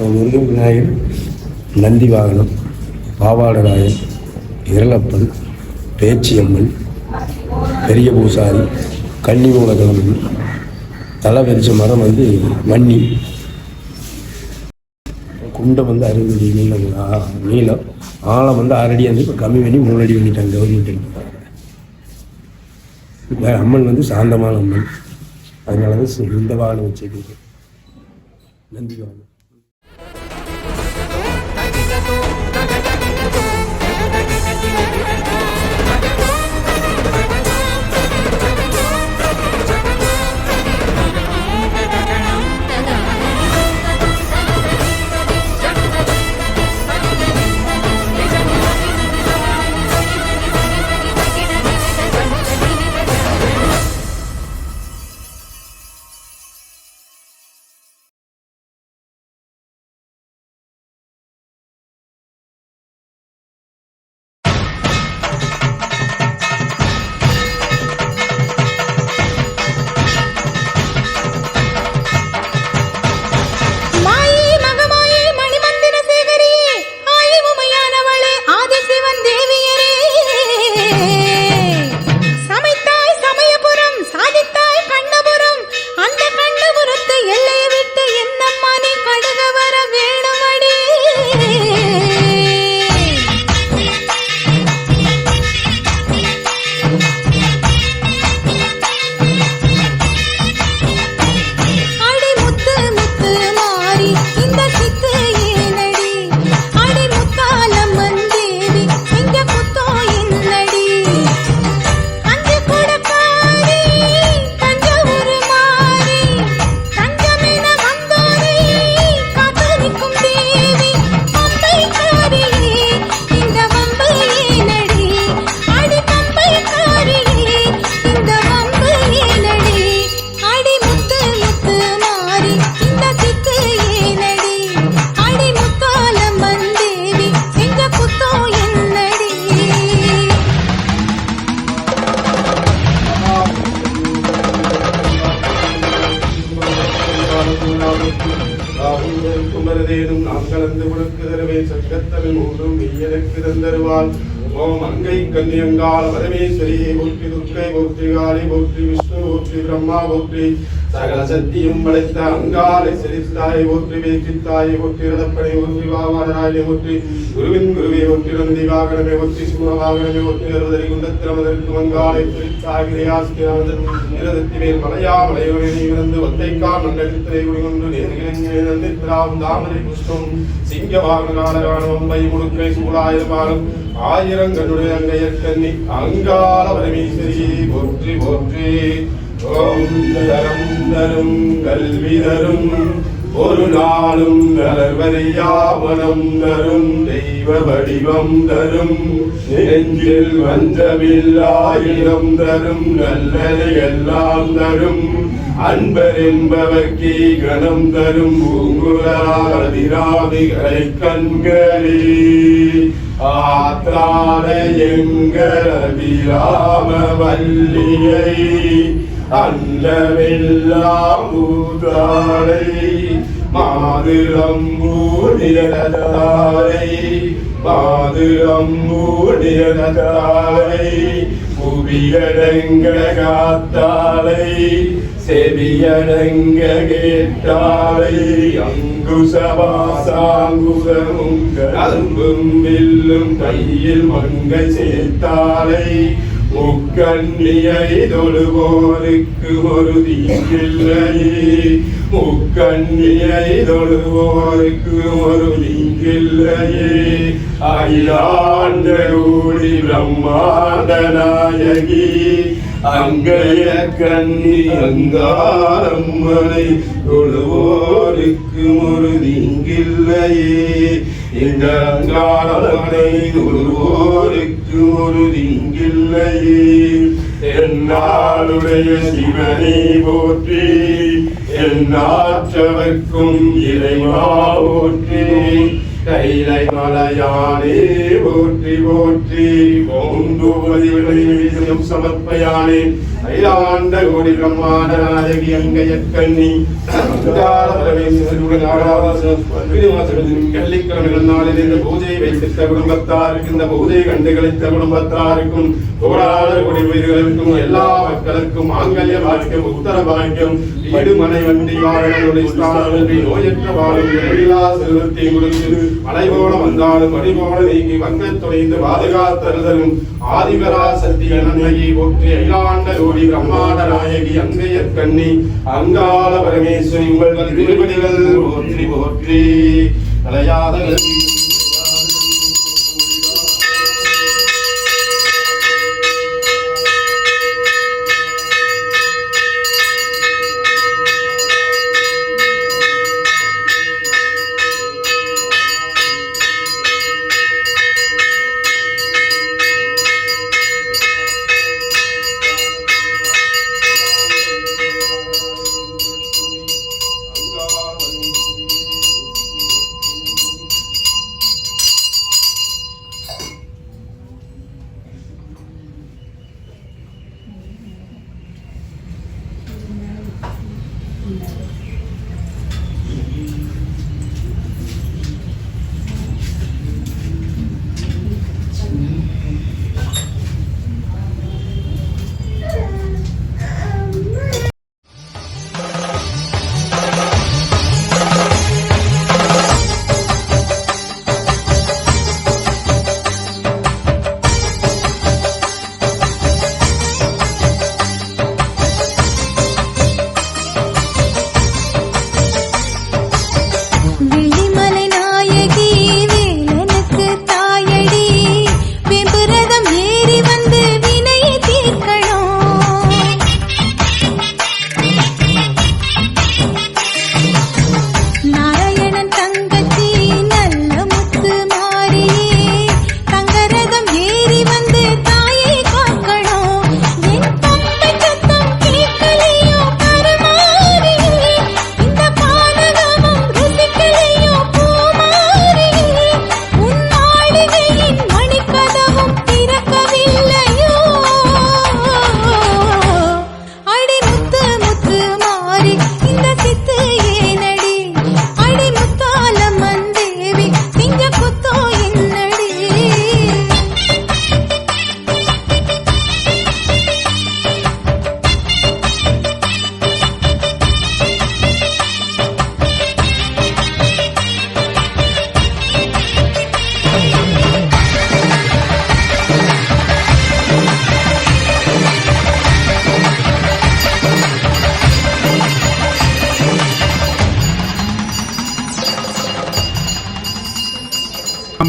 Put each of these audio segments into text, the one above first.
விநாயகர் நந்தி வாகனம் பாவாடராயன் இரளப்பன் பேச்சியம்மன் பெரிய பூசாரி கன்னி கன்னிமூலகிழமை தலை வெறிச்ச மரம் வந்து மண்ணி குண்டை வந்து அறுபது அடி நீளம் நீளம். ஆழம் வந்து ஆறு அடி வந்து இப்போ கம்மி பண்ணி மூணு அடி பண்ணிட்டாங்க கவர்மெண்ட் அம்மன் வந்து சாந்தமான அம்மன். அதனால தான் இந்த வாகனம் வச்சுருக்கு நந்தி வாகனம். கலந்து கொடுக்குதரவே சங்கத்தமிழ் மூன்றும் மெய்யனுக்கு தந்தருவாள் ஓம் அங்கை கன்னியங்கால பரமேஸ்வரியை போற்றி துர்க்கை போற்றி காளி போற்றி விஷ்ணு போற்றி பிரம்மா போற்றி. சகல சக்தியும் படைத்த அங்காலை செலுத்தாய் போற்றி வேற்றித்தாய் போற்றி ரதப்படை போற்றி வாவாராயை போற்றி குருவின் குருவை ஒற்றி நந்தி வாகனமே ஒற்றி சிம்ம வாகனமே ஒற்றி நருதரி குண்டத்திரமதற்கு மங்காலை செலுத்தாய் விரையாசிரியர் நிரதத்திமேல் மலையா மலையோரை இருந்து ஒத்தைக்கால் மண்டலத்திலே குடிகொண்டு நேர்கிழங்கே நந்தித்திராவும் தாமரை புஷ்பம் சிங்க வாகனாளரான முழுக்கை சூழாயிரமாலும் ஆயிரங்களுடைய அங்கையற்கண்ணி அங்கால பரமேஸ்வரி போற்றி போற்றி. ஓம் தரம் தரும் கல்வி தரும் ஒரு நாளும் நலர்வரையாவனம் தரும் தெய்வ வடிவம் தரும். நெஞ்சில் வஞ்சமில்லாயிரம் தரும் நல்லதை எல்லாம் தரும். அன்பர் என்பவர்க்கே கணம் தரும் பூங்குலாதிராதிகளை கண்களே. ஆத்தாட எங்கள் அபிராம வல்லியை அன்னமெல்லாம் ஊதாரை மாதுளம்பூடியதாரை மாதுளம்பூடியதாரை புவியடங்க காத்தாரை செவியடங்க கேட்டாலை அங்குசவாசாங்குசமும் கரும்பும் வில்லும் கையில் மங்கை சேர்த்தாரை முக்கண்ணியை தொழுவோருக்கு ஒரு தீங்கில்லையே முக்கண்ணியை தொழுவோருக்கு ஒரு தீங்கில்லையே அகிலாண்ட கூடி பிரம்மாண்ட நாயகி அங்கைய கண்ணி அங்காரம்மனை தொழுவோருக்கு முருதிங்கில்லையே. இந்த அங்காரமனை தொழுவோருக்கு முருதிங்கில்லையே. என்னாளுடைய சிவனை போற்றி என்னாற்றவர்க்கும் இறைவா போற்றி. கைலை மலையானே போற்றி போற்றி. ஓம் தூபதி சமர்ப்பயானே. அகிலாண்ட கோடி பிரம்மாண்ட நாயகி அங்கையற்கண்ணி நாளில் இந்த பூஜையை வைத்திருந்த குடும்பத்தாருக்கு இந்த பூஜை கண்டு கழித்த குடும்பத்தாருக்கும் கோடான கோடி உயிர்களுக்கும் எல்லா மக்களுக்கும் மாங்கல்ய பாக்கியம் உத்தர பாக்கியம் வீடு மனை வண்டி வாகனங்களுடைய நோயற்ற வாழும் எழிலா செல்வத்தை கொடுத்து மலை போல வந்தாலும் மணி போல நீங்கி வங்கத் துணைந்து பாதுகாத்தருதலும் ஆதிபரா சக்தி போற்றி அகிலாண்ட கோடி பிரம்மாண்ட நாயகி அங்கையர் கண்ணி அங்காள பரமேஸ்வரி உங்கள் திருவடிகள் போற்றி போற்றி. தலையாத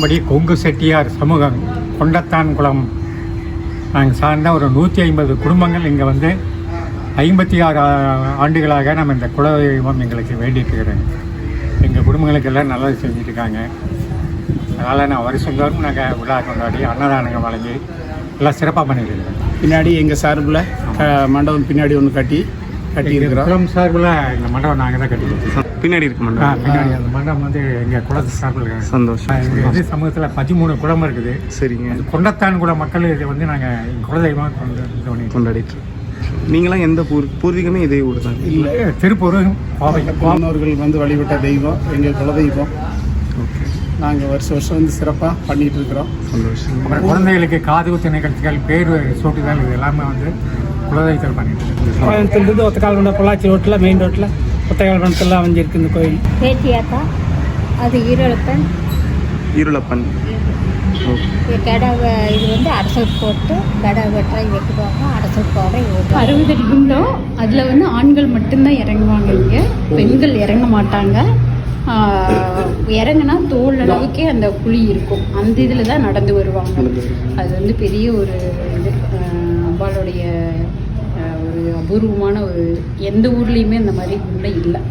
படி கொங்கு செட்டியார் சமூகம் கொண்டத்தான் குளம். நாங்கள் சார்ந்த ஒரு நூற்றி ஐம்பது குடும்பங்கள் இங்கே வந்து ஐம்பத்தி ஆறு ஆண்டுகளாக நம்ம இந்த குலதெய்வம் எங்களுக்கு வேண்டிட்டு இருக்கிறோங்க எங்கள் குடும்பங்களுக்கு எல்லாம் நல்லது செஞ்சுட்டு இருக்காங்க. அதனால் நான் வருஷந்தோறும் நாங்கள் விழா கொண்டாடி அன்னதானங்கள் வழங்கி எல்லாம் சிறப்பாக பண்ணிட்டு இருக்கிறோம். பின்னாடி எங்கள் சார்பில் மண்டபம் பின்னாடி ஒன்று கட்டி கட்டி இருக்கிறோம் குளம் சார்பில் இந்த மண்டபம் நாங்கள் தான் கட்டி கொடுத்தோம் பின்னாடி இருக்கு மண்டபம். பின்னாடி அந்த மண்டபம் வந்து எங்கள் குளத்து சார்பில். சந்தோஷம் எங்கள் இது சமூகத்தில் பதிமூணு குளம் இருக்குது. சரிங்க. கொண்டத்தான் குல மக்கள் இதை வந்து நாங்கள் குலதெய்வமாக கொண்டு கொண்டாடிட்டு இருக்கோம். நீங்களாம் எந்த பூர் பூர்வீகமே இதே ஊர் தான். இல்லை திருப்பூர் கோவை. முன்னோர்கள் வந்து வழிபட்ட தெய்வம் எங்கள் குலதெய்வம். ஓகே. நாங்கள் வருஷம் வருஷம் வந்து சிறப்பாக பண்ணிகிட்டு இருக்கிறோம். சந்தோஷம். குழந்தைகளுக்கு காது குத்து நிகழ்ச்சிகள் பேர் சூட்டுதல் இது எல்லாமே வந்து குலதெய்வத்தில் பண்ணிட்டு கோயம்புத்தூர்லேருந்து ஒத்தக்கால்குண்ட பொள்ளாச்சி ரோட்டில் மெயின் ரோட்டில் ஒத்தக்கால்குண்டத்தில் அமைஞ்சிருக்கு இந்த கோயில். பேத்தியாத்தா அது ஈரழப்பன் ஈருளப்பன் ஓகே கடவை இது வந்து அரசல் போட்டு கடை வெட்டுறை வெட்டுவாங்க அரசல் போட அறுபது அடி குண்டம் அதில் வந்து ஆண்கள் மட்டும்தான் இறங்குவாங்க இங்கே. பெண்கள் இறங்க மாட்டாங்க. இறங்குனா தோல் அளவுக்கே அந்த குழி இருக்கும். அந்த இதில் தான் நடந்து வருவாங்க. அது வந்து பெரிய ஒரு இது. அம்பாளுடைய ஒரு அபூர்வமான ஒரு எந்த ஊர்லேயுமே அந்த மாதிரி கூட இல்லை.